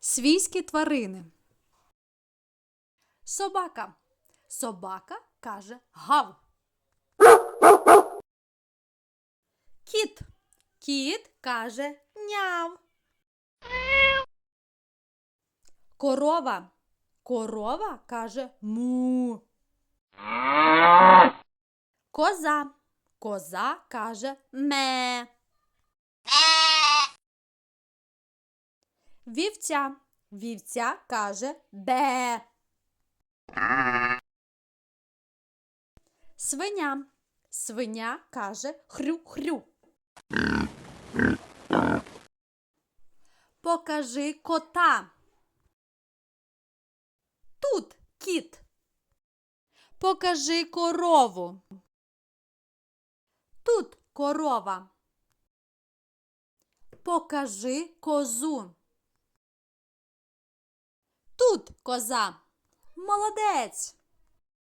Свійські тварини. Собака. Собака каже гав. Кіт. Кіт каже няв. Корова. Корова каже му. Коза. Коза каже ме. Вівця. Вівця каже бе. Свиня. Свиня каже хрю-хрю. Покажи кота. Тут кіт. Покажи корову. Тут корова. Покажи козу. Тут коза. Молодець.